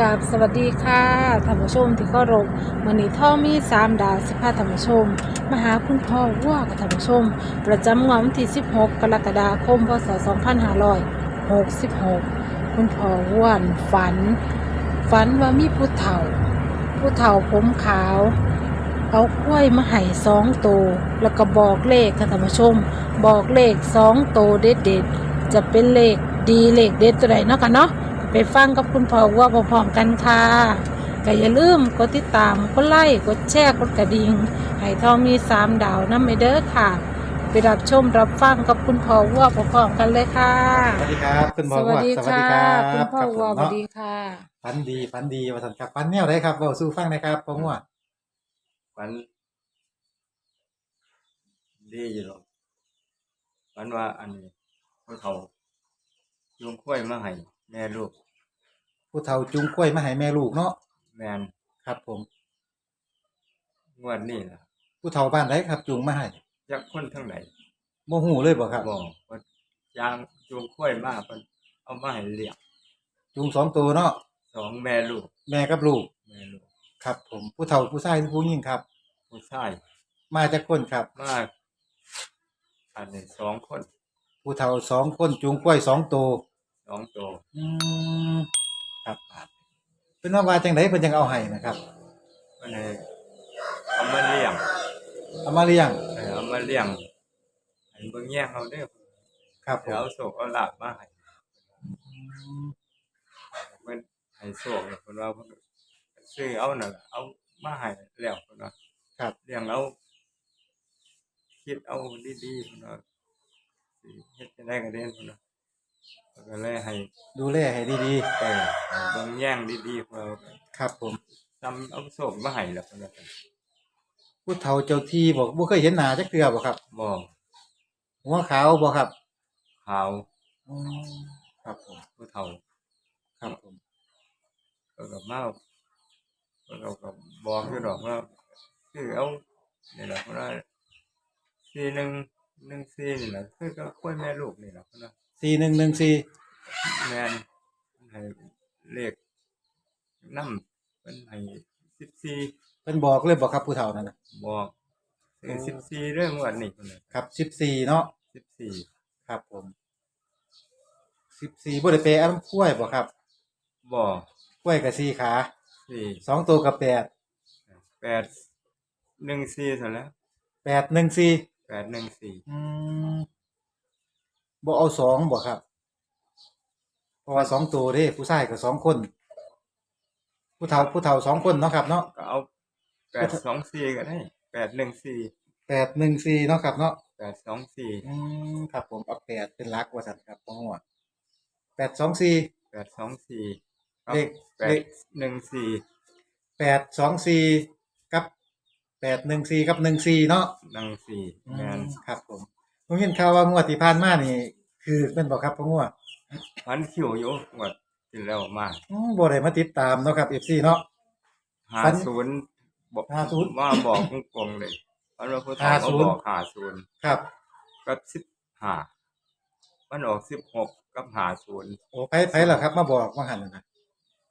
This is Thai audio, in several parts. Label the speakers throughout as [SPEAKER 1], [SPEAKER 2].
[SPEAKER 1] กับสวัสดีค่ะท่านผู้ชมที่เคารพมื้อนี้ท่อมีสามดาวสิพาท่านผู้ชม มหาคุณพ่อวัวกับท่านผู้ชม ประจำงวดวันที่ 16 กรกฎาคม พศ 2566 คุณพ่อวัวฝัน ฝันว่ามีผู้เฒ่า ผู้เฒ่าผมขาว เอากล้วยมาให้สองโตวแล้วก็บอกเลขค่ะท่านผู้ชม บอกเลขสองโตวเด็ดๆจะเป็นเลขดีเลขเด็ดตัวใดเนาะกันเนาะ ไปฟังกับคุณพ่อว่าพร้อมๆกันค่ะก็อย่าลืมกดติดตาม กดไลค์ กดแชร์ กดกระดิ่ง ให้ทองมีสามดาวน้ำไม่เด้อค่ะ ไปรับชมรับฟังกับคุณพ่อว่าพร้อมๆกันเลยค่ะ
[SPEAKER 2] สวัสดีครับคุณหมอ
[SPEAKER 1] สวัสดี
[SPEAKER 2] สวัส
[SPEAKER 1] ค่ะ
[SPEAKER 2] ดีครับ
[SPEAKER 1] คุณพ่อ
[SPEAKER 2] ครับผม
[SPEAKER 1] ว่าสวัส
[SPEAKER 2] เนาะ
[SPEAKER 1] ดีค่ะ
[SPEAKER 2] ฝันดีฝันดีมาสันครับฝันแนวไหนครับเบาสู้ฟังหนะครับพ่อง่ว
[SPEAKER 3] ฝัน ดีอยู่หรอกฝันว่าอันนี้เขาเขายุงข้วยมาให้ แม่ลูก
[SPEAKER 2] ผู้เฒ่าจุงกล้วยมาให้แม่ลูกเนาะ
[SPEAKER 3] แมน
[SPEAKER 2] ครับ ผม
[SPEAKER 3] งวดนี่ล่ะ
[SPEAKER 2] ผู้เฒ่าบ้านไหนครับ จุงมาให้
[SPEAKER 3] จักคนทั้งไหน
[SPEAKER 2] โมหูเลยบ่ครับ
[SPEAKER 3] บอกว่ายางจุงข้วยมาเพิ่นเอามาให้เลี้ยง
[SPEAKER 2] จุงสองตัวเนาะ
[SPEAKER 3] สองแม่ลูก
[SPEAKER 2] แม่กับลูก
[SPEAKER 3] แม่ลูก
[SPEAKER 2] ครับ ผมผู้เฒ่าผู้ชายหรือผู้หญิงครับ
[SPEAKER 3] ผู้ชาย
[SPEAKER 2] มาจากคนครับ
[SPEAKER 3] มาอันนี้สองคน
[SPEAKER 2] ผู้เฒ่าสองคนจุงกล้วยสองตัว
[SPEAKER 3] สองตัว
[SPEAKER 2] อืมครับเป็นว่าว่าจังไดเพิ่นจังเอาให้นะครับ
[SPEAKER 3] มันให้เอามาเลี้ยง
[SPEAKER 2] เอามาเลี้ยง
[SPEAKER 3] เออเอามาเลี้ยงให้เบิ่งแย่งเอาเด้อ
[SPEAKER 2] ครับผ
[SPEAKER 3] เดี๋ยว
[SPEAKER 2] ม
[SPEAKER 3] เอาโศกเอาลาบมาให้เพิ่นให้โชคเนี่ยเพิ่นว่าเพิ่นซื้อเอานั่นล่ะเอามาให้แล้วเพิ่นว่า
[SPEAKER 2] ครับ
[SPEAKER 3] เลี้ยงเอาคิดเอาดีๆเพิ่นว่าสิเฮ็ดจังได๋ก็ได้เพิ่นว่าเพิ่น ก็เลยให้
[SPEAKER 2] ดูแลให้ดี
[SPEAKER 3] เออให้เบิ่งแย่งดีๆเพิ่นว่า
[SPEAKER 2] ๆครับผม
[SPEAKER 3] ทำเอาโชคมาให้แล้วเพิ่นว่า
[SPEAKER 2] ผู้เฒ่าเจ้าที่บอกบ่เคยเห็นหน้าจักเทื่อบ่ครับ
[SPEAKER 3] บ่
[SPEAKER 2] หัวขาวบ่ครับ
[SPEAKER 3] ขาว
[SPEAKER 2] อืมครับผม
[SPEAKER 3] ผู้เฒ่า
[SPEAKER 2] ครับผม
[SPEAKER 3] เพิ่นก็มาเพิ่นก็ก็บอกอยู่ดอกว่าซื้อเอานี่ล่ะเพิ่นว่า4114นี่ล่ะคือก็ค่อยแม่ลูกนี่ล่ะเพิ่นว่า
[SPEAKER 2] สี่หนึ่งหนึ่งสี่
[SPEAKER 3] แมนให้เลขน้ำเป็นให้สิบสี่
[SPEAKER 2] เป็นบอกเลยบอกครับผู้เฒ่านั่นนะ
[SPEAKER 3] บอกถึงสิบสี่เรื่องวันนี้คนเลย
[SPEAKER 2] ครับสิบสี่เนาะ
[SPEAKER 3] สิบสี่
[SPEAKER 2] ครับผมสิบสี่บ่ได้เปรอันกล้วยบ่ครับ
[SPEAKER 3] บอก
[SPEAKER 2] กล้วยกับสี่ขา
[SPEAKER 3] สี่
[SPEAKER 2] สองตัวกับแปด
[SPEAKER 3] แปดหนึ่งสี่เสร็จแล้ว
[SPEAKER 2] แปดหนึ่งสี่
[SPEAKER 3] แปดหนึ่งสี่
[SPEAKER 2] อืม บ่เอาสองบ่ครับ เพราะว่าสองตัวเด้ผู้ชายกับสองคน ผู้เฒ่าผู้เฒ่าสองคนเนาะครับเนาะ
[SPEAKER 3] ก็เอาแปดสองสี่ก็ได้แปดหนึ่งสี่
[SPEAKER 2] แปดหนึ่งสี่เนาะครับเนาะ
[SPEAKER 3] แปดสองสี่
[SPEAKER 2] อืมครับผมเอาแปดเป็นหลักว่าสันครับพ่อหัวแปดสองสี่
[SPEAKER 3] แปดสองสี่
[SPEAKER 2] เลข
[SPEAKER 3] แป
[SPEAKER 2] เล
[SPEAKER 3] ด
[SPEAKER 2] ข
[SPEAKER 3] หนึ่งสี่
[SPEAKER 2] แปดสองสี่กับแปดหนึ่งสี่กับหนึ่งสี่เนาะ
[SPEAKER 3] หนึ่งสี่
[SPEAKER 2] อื
[SPEAKER 3] แมน
[SPEAKER 2] มครับผม ผมเห็นข่าวว่างวดที่ผ่านมานี่ คือเป็นบอกครับพ่องัว
[SPEAKER 3] พันคิวอยู่หมดที่แล้วมา
[SPEAKER 2] อืมบ่ได้มาติดตามเนาะครับ FC เนาะ
[SPEAKER 3] หา
[SPEAKER 2] พัน
[SPEAKER 3] ศูนย์บอก
[SPEAKER 2] ห้าศูนย์
[SPEAKER 3] มาบอกกงๆเลยพันว่าผู้
[SPEAKER 2] ห้า
[SPEAKER 3] เฒ่า
[SPEAKER 2] ศู
[SPEAKER 3] มาน
[SPEAKER 2] ย์
[SPEAKER 3] บอกหาศูนย์
[SPEAKER 2] ครับ
[SPEAKER 3] กับสิบห้ามันออกสิบหกกับหาศูนย์
[SPEAKER 2] โอ้ไผไผล่ะครับ มาบอกว่าหั่นน่ะนะ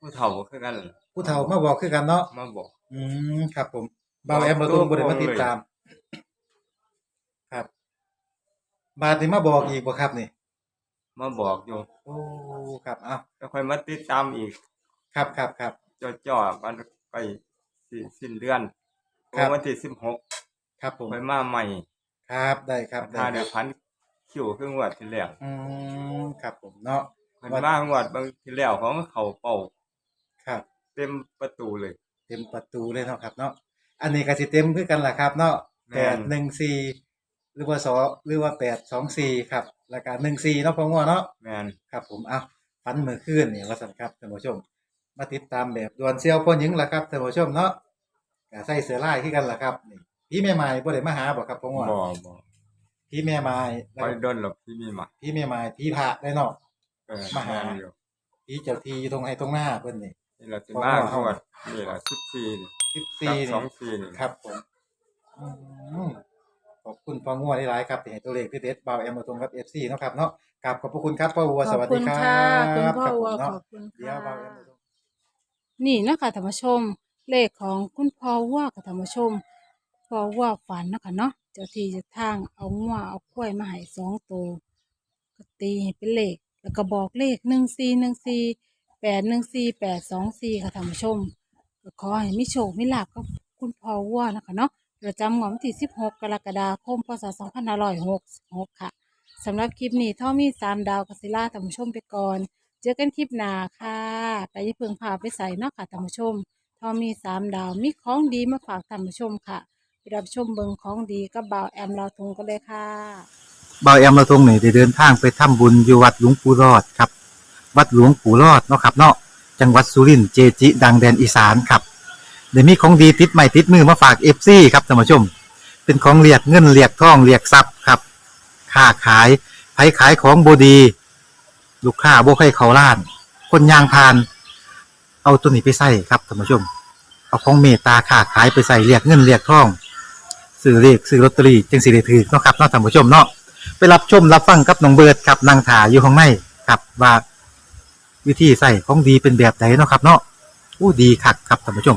[SPEAKER 3] ผู้เฒ่าคือกันล่ะ
[SPEAKER 2] ผู้เฒ่ามาบอกคือกันเนาะ
[SPEAKER 3] มาบอก
[SPEAKER 2] อืมครับ ผมบ่าวแอมบ่ตุงบ่ได้มาติดตาม ครับ บาดนี้มาบอกอีกบ่ครับนี่
[SPEAKER 3] มาบอกอยู่
[SPEAKER 2] โอ้ครับเอ้า
[SPEAKER 3] แล้วค่อยมาติดตามอีก
[SPEAKER 2] ครับครับครับ
[SPEAKER 3] จ่อๆมันไปสิสิ้นเดือน
[SPEAKER 2] ครับ
[SPEAKER 3] วันที่สิบหก
[SPEAKER 2] ครับผม
[SPEAKER 3] ค่อยมาใหม่
[SPEAKER 2] ครับได้ครับได้
[SPEAKER 3] ถ้า
[SPEAKER 2] ค
[SPEAKER 3] เดี๋
[SPEAKER 2] รั
[SPEAKER 3] ยว
[SPEAKER 2] บ
[SPEAKER 3] พันคิวครึ่งวัดที่แล้ว
[SPEAKER 2] อืมครับผมเนาะ
[SPEAKER 3] เพิ่นมางวดบางที่แล้วของเขาเป่า
[SPEAKER 2] ครับ
[SPEAKER 3] เต็มประตูเลย
[SPEAKER 2] เต็มประตูเลยเนาะครับเนาะอันนี้ก็สิเต็มคือกันล่ะครับ เนาะ
[SPEAKER 3] แม่
[SPEAKER 2] แปด
[SPEAKER 3] น
[SPEAKER 2] หนึ่งสี่ หรือว่าสอหรือว่าแปดสองสี่ครับแล้วก็หนึ่งสี่เนาะพ่องัวเนาะ
[SPEAKER 3] แมน
[SPEAKER 2] ครับ ผมเอาฟันมือขึ้นนี่ว่าสันครับท่านผู้ชม มาติดตามแบบดวนเซียวพ่อหญิงล่ะครับท่านผู้ชมเนาะก็ใส่เสื้อลายคือกันล่ะครับนี่พี่แม่ไม้บ่ได้มาหาบ่ครับพ่องัว
[SPEAKER 3] บ่บ่
[SPEAKER 2] พี่แม่ไม้แล้ว
[SPEAKER 3] ไป
[SPEAKER 2] ก็
[SPEAKER 3] โดนหรอกที่มีมา
[SPEAKER 2] พี่แม่ไม้พี่พระได้เนาะ
[SPEAKER 3] เออ
[SPEAKER 2] มาหา
[SPEAKER 3] แม่นอยู่
[SPEAKER 2] พี่เจ้าที่อยู่ตรงไหนตรงหน้าเพิ่นนี่
[SPEAKER 3] นี่เราจะ
[SPEAKER 2] เพราะ
[SPEAKER 3] มา
[SPEAKER 2] ว่า
[SPEAKER 3] ทั้งหมดนี่แหละสิบสี่นี่
[SPEAKER 2] สิบ
[SPEAKER 3] กั
[SPEAKER 2] สี่
[SPEAKER 3] บส
[SPEAKER 2] นี่
[SPEAKER 3] องสี่นี่
[SPEAKER 2] ครับผมอืม ขอบคุณพ่องัวหลายๆครับที่ให้ตัวเลขที่เด็ดเบาแอมมาตรงกับเอฟซีเนาะครับเนาะกราบขอบพระคุณครับพ่อวัว
[SPEAKER 1] ข
[SPEAKER 2] ส
[SPEAKER 1] อบ
[SPEAKER 2] วัส
[SPEAKER 1] คุ
[SPEAKER 2] ดี
[SPEAKER 1] ณ
[SPEAKER 2] ครั
[SPEAKER 1] ค่ะ
[SPEAKER 2] บ
[SPEAKER 1] คุณพ่อ
[SPEAKER 2] ครับผม
[SPEAKER 1] ว่าข
[SPEAKER 2] เนาะ
[SPEAKER 1] อบคุณ
[SPEAKER 2] เดี๋ยว
[SPEAKER 1] ค่ะ
[SPEAKER 2] เบาแอมมาตรง
[SPEAKER 1] นี่นะคะธรรมชม เลขของคุณพ่อว่ากับธรรมชมพ่อว่าฝันเนาะคะเนาะเจ้าที่เจะทางเอางัวเอากล้วยมาให้สองตัวก็ตีให้เป็นเลข แล้วก็บอกเลขหนึ่งสี่หนึ่งสี่แปดหนึ่งสี่แปดสองสี่ค่ะธรรมชมก็ขอให้มิโชคมิลาบกับคุณพ่อว่านะคะเนาะ ประจำงวดวันที่สิบหกรกฎาคม พศสองพันห้าร้อยหกหกค่ะ สำหรับคลิปนี้ท่อมีสามดาวกัสิล่าธรรมชมไปก่อน เจอกันคลิปหน้าค่ะแต่อย่าเพิ่งพาไปใส่เนอกค่ะท่านผู้ชมทอมีสามดาวมีของดีมาฝากท่านผู้ชมค่ะไปรับชมเบิงของดีกับบ่าวแอมลาวทงกันเลยค่ะ
[SPEAKER 2] เบาแอมเราทรงนี่ได้เดินทางไปทำบุญอยู่วัดหลวงปู่รอดครับ วัดหลวงปู่รอดเนาะครับเนาะจังหวัดสุรินทร์เจจิ ดังแดนอีสานครับ เดี๋ยวมีของดีติดใหม่ติดมือมาฝากเอฟซีครับท่านผู้ชม เป็นของเรียกเงินเรียกทองเรียกทรัพย์ครับค้าขายไผขายของบดี ลูกค้าโบให้เขาล้าน คนยางพาน เอาตัวนี้ไปใส่ครับท่านผู้ชม เอาของเมตตาค้าขายไปใส่เรียกเงินเรียกทองซื้อเรียกซื้อลอตเตอรี่จึงสิได้ถือเนาะครับเนาะท่านผู้ชมเนาะไปรับชมรับฟังกับน้องเบิร์ดครับนางถาอยู่ข้างในครับว่าวิธีใส่ของดีเป็นแบบไหนเนาะครับเนาะอู้ดีคักครับท่านผู้ชม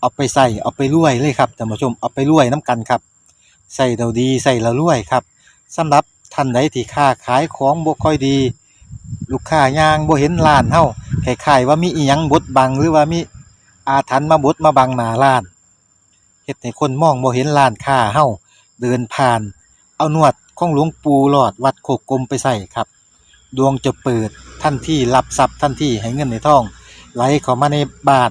[SPEAKER 2] เอาไปใส่เอาไปรวยเลยครับท่านผู้ชมเอาไปรวยน้ำกันครับใส่เราดีใส่เรารวยครับสำหรับท่านใดที่ค้าขายของบ่ค่อยดี ลูกค้ายางบ่เห็นร้านเฮาคล้ายๆว่ามีอีหยังบดบังหรือว่ามีอาถรรพ์มาบดมาบังหน้าร้านเฮ็ดให้คนมองบ่เห็นร้านค้าเฮาเดินผ่าน เอานวดของหลวงปู่หลอดวัดโคกกลมไปใส่ครับ ดวงจะเปิดทันที่รับทรัพย์ทันที่ให้เงินในท้อง ไหลเข้ามาในบ้าน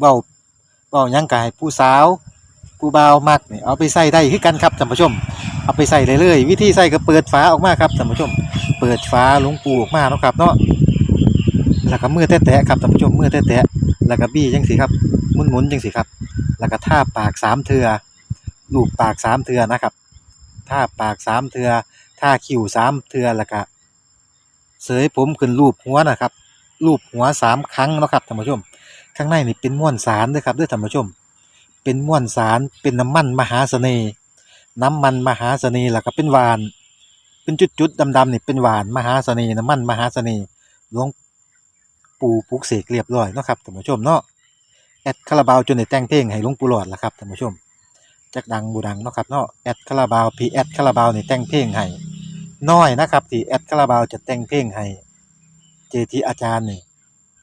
[SPEAKER 2] เบาเบายังกายผู้สาวผู้เบามักเนี่ยเอาไปใส่ได้คือกันครับท่านผู้ชม เอาไปใส่เลยเลยวิธีใส่ก็เปิดฝาออกมาครับท่านผู้ชม เปิดฝาหลวงปูออกมาเนาะครับเนาะแล้วก็มือแตะๆครับท่านผู้ชมมือแตะๆแล้วก็บี้จังสิครับหมุนๆจังสิครับ แล้วก็ท่าปากสามเทือลูบปากสามเทือนะครับท่าปากสามเทือท่าคิ้วสามเทือแล้วก็เสยผมขึ้นรูปหัวนะครับรูปหัวสามครั้งนะครับท่านผู้ชม ข้างในนี่เป็นม้วนสารด้วยครับด้วยท่านผู้ชม เป็นม้วนสารเป็นน้ำมันมหาเสน่ห์น้ำมันมหาเสน่ห์ล้วก็เป็นหวาน เป็นจุดๆดำๆนี่เป็นหวานมหาเสน่ห์น้ำมันมหาเสน่ห์หลวงปู่ปลุกเสกเรียบร้อยเนาะครับท่านผู้ชมเนาะแอดคาราบาวจนได้แต่งเพลงให้หลวงปู่หลอดล่ะครับท่านผู้ชมจักดังบูดังเนาะครับเนาะแอดคาราบาวพีแอดคาราบาวนี่แต่งเพลงให้น้อยนะครับที่แอดคาราบาวจะแต่งเพลงให้เจทีอาจารย์นี่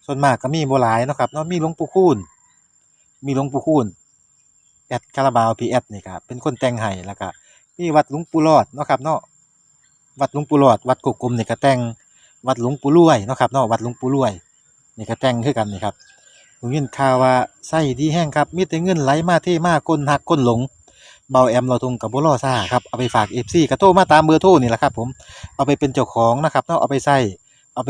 [SPEAKER 2] ส่วนมากก็มีบหลายเนาะครับเนาะมีหลวงปู่คูณมีหลวงปู่คูณแอดคาราบาวพีแอดนี่ครับเป็นคนแต่งให้แล้วก็มีวัดหลวงปู่หลอดเนาะครับเนาะวัดหลวงปู่หลอด วัดกกกลมนี่ก็แต่งวัดหลวงปู่รวยเนาะครับเนาะวัดหลวงปู่รวยนี่ก็แต่งคือกันนี่ครับผมยินข่าวว่าไส้ดีแห้งครับมีแต่เงินไหลมาเทมาคนหักคนหลงเบาแอมเราทงกับบุรอซ่าครับเอาไปฝากเอฟซีกระโทรมาตามเบอร์โทรนี่แหละครับผมเอาไปเป็นเจ้าของนะครับเนาะเอาไปใส่เอาไป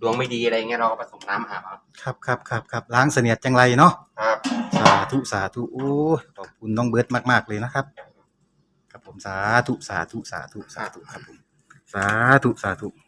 [SPEAKER 4] ดวงไม่ดีอะไรเงี้ยเราก็ผสมน้ำอาบเอา
[SPEAKER 2] ครับครับครับครับล้างเสนียดจังไรเนาะ
[SPEAKER 4] ครับ
[SPEAKER 2] สาธุสาธุโอ้ยขอบคุณน้องเบิร์ตมาก ๆ เลยนะครับ ครับผมสาธุสาธุสาธุสาธุครับผมสาธุสาธุ
[SPEAKER 4] ครับ